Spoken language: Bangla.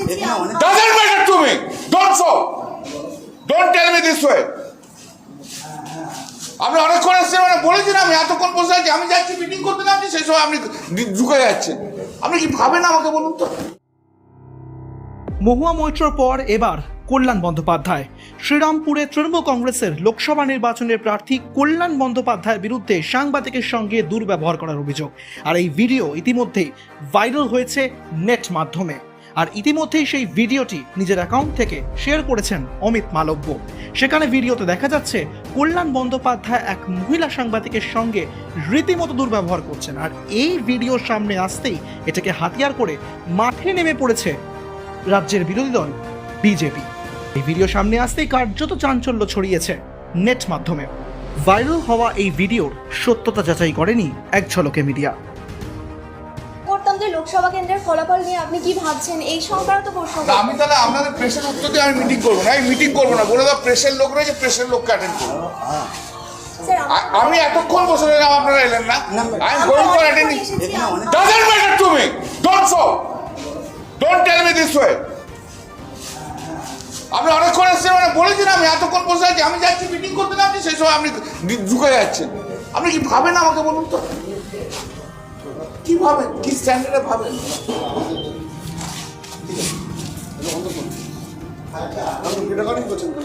এসেছি me. Don't so. Don't tell me this way. আপনি অনেকক্ষণ এসেছেন মানে বলেছেন আমি এতক্ষণ বসে আছি আমি যাচ্ছি মিটিং করতে যাচ্ছি সেই সময় আপনি ঢুকে যাচ্ছেন আপনি কি ভাবেন আমাকে বলুন তো মহুয়া মৈত্রর পর এবার কল্যাণ বন্দ্যোপাধ্যায় শ্রীরামপুরে তৃণমূল কংগ্রেসের লোকসভা নির্বাচনের প্রার্থী কল্যাণ বন্দ্যোপাধ্যায়ের বিরুদ্ধে সাংবাদিকের সঙ্গে দুর্ব্যবহার করার অভিযোগ আর এই ভিডিও ইতিমধ্যেই ভাইরাল হয়েছে নেট মাধ্যমে আর ইতিমধ্যেই সেই ভিডিওটি নিজের অ্যাকাউন্ট থেকে শেয়ার করেছেন অমিত মালব্য। সেখানে ভিডিওতে দেখা যাচ্ছে, কল্যাণ বন্দ্যোপাধ্যায় এক মহিলা সাংবাদিকের সঙ্গে রীতিমতো দুর্ব্যবহার করছেন। আর এই ভিডিও সামনে আসতেই এটাকে হাতিয়ার করে মাঠে নেমে পড়েছে রাজ্যের বিরোধী দল, বিজেপি। এই ভিডিও সামনে আসতেই কার্যত চাঞ্চল্য ছড়িয়েছে নেট মাধ্যমে। ভাইরাল হওয়া এই ভিডিওর সত্যতা যাচাই করেনি এক ঝলকে মিডিয়া। করতাম যে লোকসভা কেন্দ্রের ফলাফল নিয়ে আপনি কি ভাবছেন? এই সংক্রান্ত প্রশ্ন আমি তাহলে আপনাদের প্রেসের উত্তর দিয়ে আমি মিটিং করব না। আমি মিটিং করব না। বলে দাও প্রেসের লোক রয়েছে প্রেসের লোককে অ্যাটেন্ড করব। আমি এতক্ষণ বসে রইলাম আপনারা এলেন না। না, আই এম গোয়িং ফর অনেকক্ষণ attending to me. Don't so. Don't tell me this way. আপনি অনেকক্ষণ এসেছেন মানে বলেছেন আমি এতক্ষণ বসে আছি। আমি যাচ্ছি মিটিং করতে যাচ্ছি সেই সময় আপনি ঢুকে যাচ্ছেন। আপনি কি ভাবেন আমাকে বলুন তো? কি ভাবেন কি স্ট্যান্ডার্ডে ভাবেন আপনি রেকর্ডিং করছেন তো?